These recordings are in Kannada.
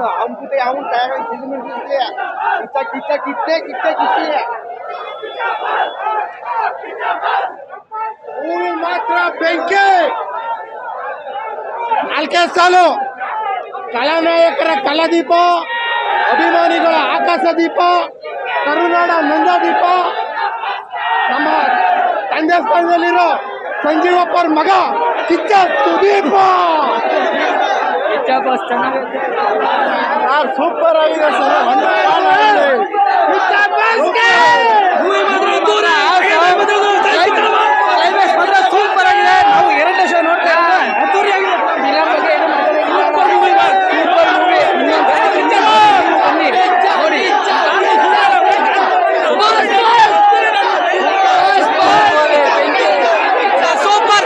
ಅವ್ನ ಕೂತೆ ಅವ್ನ ತಯಾರಾಗಿ ತಿರುಗಿ ಕಿತ್ತ ಕಿತ್ತ ಕಿತ್ತೆ ಕಿತ್ತೆ ಕಿತ್ತೆ ಮೂವಿ ಮಾತ್ರ ಬೆಂಕಿ ನಾಲ್ಕೇ ಸಾಲು ಕಲಾನಾಯಕರ ಕಲಾದೀಪ ಅಭಿಮಾನಿಗಳ ಆಕಾಶ ದೀಪ ಕರುನಾಡ ನಂದಾದೀಪ ನಮ್ಮ ತಂದೆ ಸ್ಥಾನದಲ್ಲಿರೋ ಸಂಜೀವಪ್ಪರ ಮಗ ಕಿಚ್ಚ ಸುದೀಪ ಸರ್ ಸೂಪರ್ ಆಗಿದೆ ಸರ್ ಒಂದು ಕಾಲ ಆಗಿದೆ. ಕಿಚ್ಚ ಬಾಸ್ಗೆ! ಕ್ಲೈಮ್ಯಾಕ್ಸ್ ಮಾತ್ರ ಸೂಪರ್ ಆಗಿದೆ ನಾವು ಎರಡನೇ ಶೋ ನೋಡ್ತಾ ಅದ್ದೂರಿ ಆಗಿದೆ ಫಿಲಂ ಬಗ್ಗೆ ಏನು ಮಾತಾಡೋಂಗಿಲ್ಲ. ಸೂಪರ್ ಮೂವಿ ನೋಡಿ ಸೂಪರ್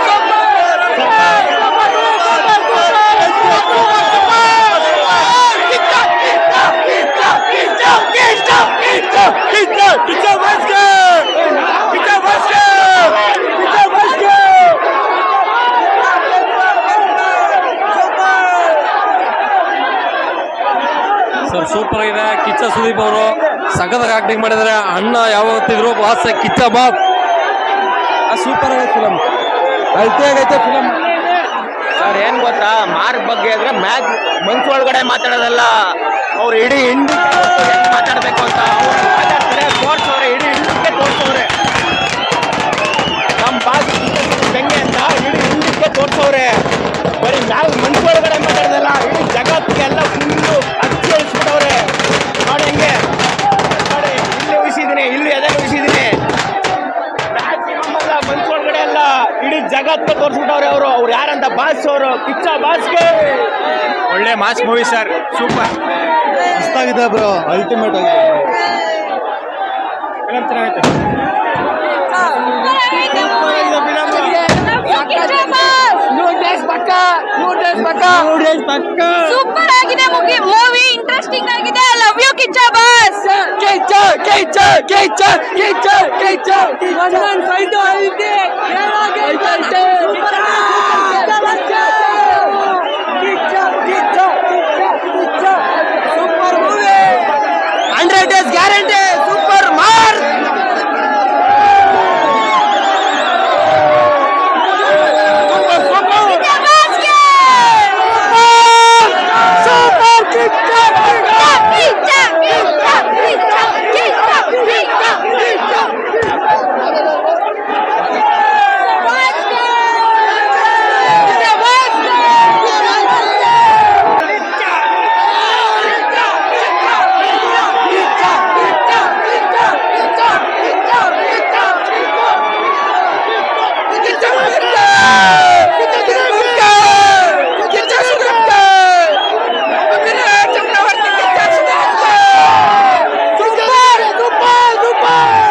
ಸರ್ ಸೂಪರ್ ಆಗಿದೆ ಕಿಚ್ಚ ಸುದೀಪ್ ಅವರು ಸಖತ್ತಾಗಿ ಆಕ್ಟಿಂಗ್ ಮಾಡಿದ್ದಾರೆ. ಅಣ್ಣ ಯಾವತ್ತಿದ್ರು ಬಾಸ್ ಕಿಚ್ಚ ಬಾಸ್ ಸೂಪರ್ ಆಗಿದೆ ಫಿಲಮ್ ಆಗೈತೆ ಫಿಲಮ್ ಸರ್ ಏನ್ ಗೊತ್ತಾ? ಮಾರ್ಕ್ ಬಗ್ಗೆ ಅಂದ್ರೆ ಮ್ಯಾಚ್ ಮನ್ಸು ಒಳಗಡೆ ಮಾತಾಡೋದಲ್ಲ. ಅವ್ರು ಇಡೀ ಹಿಂದಿ ಮಾತಾಡ್ಬೇಕು ಅಂತ ಅವ್ರು ಮಾತಾಡ್ತಾರೆ. ತೋರ್ಸವ್ರೆ ಇಡೀ ಇಂಡಿಗೆ ತೋರ್ಸವ್ರೆ. ನಮ್ಮ ಬಾಸ್ ಬೆಂಗೆ ಅಂತ ಇಡೀ ಇಂಡಿಗೆ ತೋರ್ಸವ್ರೆ. ಬರೀ ಮ್ಯಾಲ್ ಮನ್ಸು ಒಳಗಡೆ ಒಳ್ಳೆ ಮಾಸ್ ಮೂವಿ ಸರ್ ಸೂಪರ್. ಮಸ್ತಾಗಿದೆ ಬ್ರೋ ಅಲ್ಟಿಮೇಟ್ ಆಗಿದೆ. ಫಿಲಮ್ ಚೆನ್ನಾಗೈತೆ ಸೂಪರ್ ಆಗಿದೆ ಮೂವಿ ಇಂಟ್ರೆಸ್ಟಿಂಗ್ ಆಗಿದೆ. Love you Kichcha boss days guarantee super ಮಾರ್ ಕಿಚ್ಚ ಬಾಸ್ಗೆ ಸೂಪರ್ ಕಿಚ್ಚ ಕಿಚ್ಚ ಕಿಚ್ಚ ಕಿಚ್ಚ ಕಿಚ್ಚ ಕಿಚ್ಚ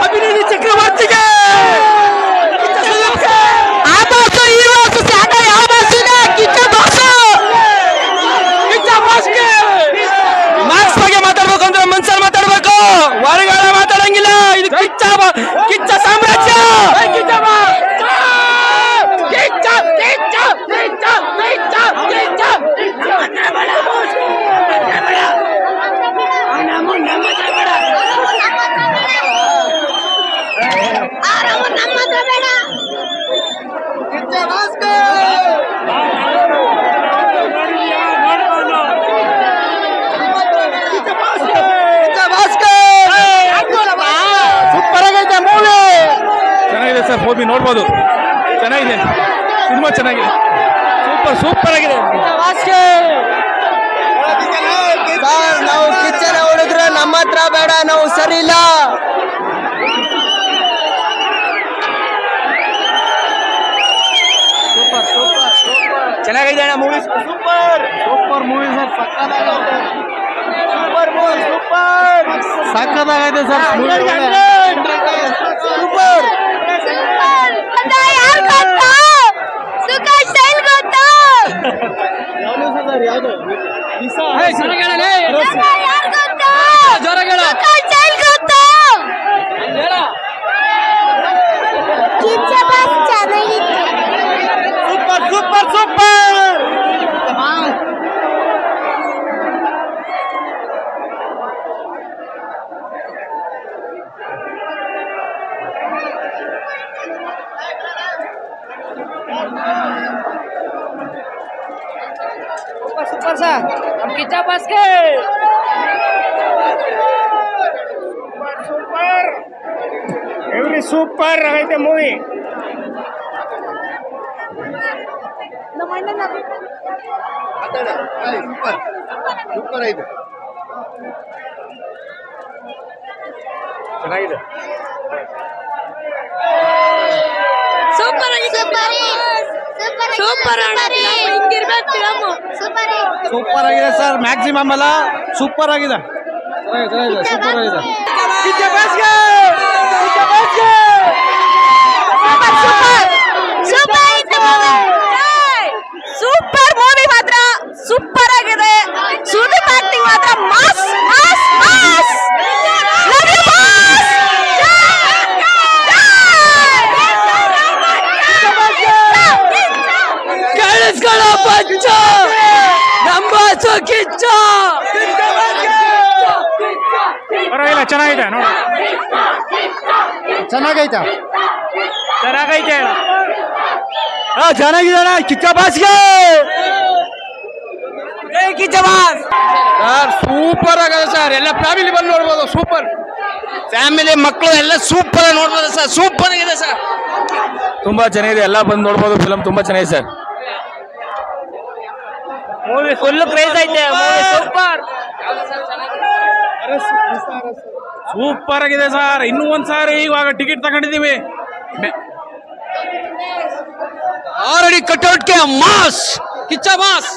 ಅಭಿನಂದಿ ಚಕ್ರವರ್ತಿಗೆ ಆ ಬಾಸು ಈ ಬಾಸು ಸ್ಯಾಟ ಯಾವ ಬಾಸು ಇದೆ ಕಿಚ್ಚ ಬಾಸು ಕಿಚ್ಚ ಬಾಸ್ಗೆ ಮಾರ್ಕ್ಸ್ ಬಗ್ಗೆ ಮಾತಾಡ್ಬೇಕು ಅಂದ್ರೆ ಮನ್ಸಲ್ಲಿ ಮಾತಾಡ್ಬೇಕು ಹೊರಗಡೆ ಮಾತಾಡಂಗಿಲ್ಲ ಇದು ಕಿಚ್ಚ ಬಾ- ಕಿಚ್ಚ ಸಾಮ್ರಾಜ್ಯ ಕಿಚ್ಚ ಕಿಚ್ಚ ಕಿಚ್ಚ ಕಿಚ್ಚ ಕಿಚ್ಚ ಕಿಚ್ಚ ನಮ್ಮ ಹತ್ರ ಬೇಡ ಕಿಚ್ಚ ಬಾಸ್ಗೆ ಸೂಪರ್ ಆಗೈತೆ ಮೂವಿ ಚೆನ್ನಾಗಿದೆ ಸರ್ ಮೂವಿ ನೋಡ್ಬೋದು. ಚೆನ್ನಾಗಿದೆ. ಸಿನಿಮಾ ಚೆನ್ನಾಗಿದೆ. ಸೂಪರ್ ಸೂಪರ್ ಆಗಿದೆ. ಸರ್ ನಾವು ಕಿಚ್ಚನ ಹೊಡೆದ್ರೆ ನಮ್ಮ ಹತ್ರ ಬೇಡ ನಾವು ಸರಿ ಇಲ್ಲ. ಚೆನ್ನಾಗಿದೆ ಅಣ್ಣ movie super. Super movie sir super movie super. ಸಕ್ಕದಾಗೈತೆ sir super ಗೊತ್ತಾ ಯಾರು ಗೊತ್ತಾ ಸುಖ ಸ್ಟೈಲ್ ಗೊತ್ತಾ ಯಾವುದು ಗೊತ್ತಾ ಯಾರು ಗೊತ್ತಾ ಜ್ವರಗಳ ಸುಖ ಸ್ಟೈಲ್ ಗೊತ್ತಾ ಕಿಚ್ಚ ಬಾಸ್ ಚೆನ್ನಾಗಿತ್ತು super super super super sir ನಮ್ಮ ಕಿಚ್ಚ ಬಾಸ್ಗೆ ಸೂಪರ್ ಎವ್ರಿ ಸೂಪರ್ ಆಗೈತೆ ಮೂವಿ ಚೆನ್ನಾಗಿದೆ ಸೂಪರ್ ಆಗಿದೆ ಸೂಪರ್ ಸೂಪರ್ ಆಗಿದೆ ಸರ್ ಮ್ಯಾಕ್ಸಿಮಮ್ ಅಲ್ಲ. ಸೂಪರ್ ಆಗಿದೆ. ಸೂಪರ್ ಆಗಿದೆ ಕಿಚ್ಚ ಬಾಸ್ಗೆ ಕಿಚ್ಚ ಬಾಸ್ಗೆ ಸೂಪರ್ ಮೂವಿ ಮಾತ್ರ ಸೂಪರ್ ಆಗಿದೆ ಸುದೀಪ್ ಆಕ್ಟಿಂಗ್ ಮಾತ್ರ mass mass mass love you boss ಕೇಳಿಸ್ಕೊಳ್ಳಪ್ಪ Kichcha ನಮ್ಮ ಕಿಚ್ಚ ಪರವಾಗಿಲ್ಲ ಚೆನ್ನಾಗಿದೆ ನೋಡಿ. ಚೆನ್ನಾಗೈತ? ಚೆನ್ನಾಗೈತೆ. ಹಾ ಚೆನ್ನಾಗಿದ್ದಾನ ಕಿಚ್ಚ ಬಾಸ್ಗೆ. ಕಿಚ್ಚ ಬಾಸ್. ಸರ್ ಸೂಪರ್ ಆಗಿದೆ ಸರ್. ಎಲ್ಲ ಫ್ಯಾಮಿಲಿ ಬಂದು ನೋಡ್ಬೋದು ಸೂಪರ್. ಫ್ಯಾಮಿಲಿ ಮಕ್ಕಳು ಎಲ್ಲ ಸೂಪರ್ ನೋಡ್ಬೋದು ಸರ್. ಸೂಪರ್ ಆಗಿದೆ ಸರ್. ತುಂಬಾ ಚೆನ್ನಾಗಿದೆ. ಎಲ್ಲ ಬಂದು ನೋಡ್ಬೋದು. ಫಿಲಮ್ ತುಂಬಾ ಚೆನ್ನಾಗಿದೆ ಸರ್. ಮೂವಿ ಫುಲ್ ಕ್ರೇಜ್ ಐತೆ ಮೂವಿ ಸೂಪರ್. ಸೂಪರ್ ಆಗಿದೆ ಸರ್ ಇನ್ನೂ ಒಂದ್ಸಾರಿ ಇವಾಗ ಟಿಕೆಟ್ ತಗೊಂಡಿದೀವಿ ಆಲ್ರೆಡಿ ಕಟ್ಔಟ್ಗೆ ಮಾಸ್. ಕಿಚ್ಚ ಮಾಸ್.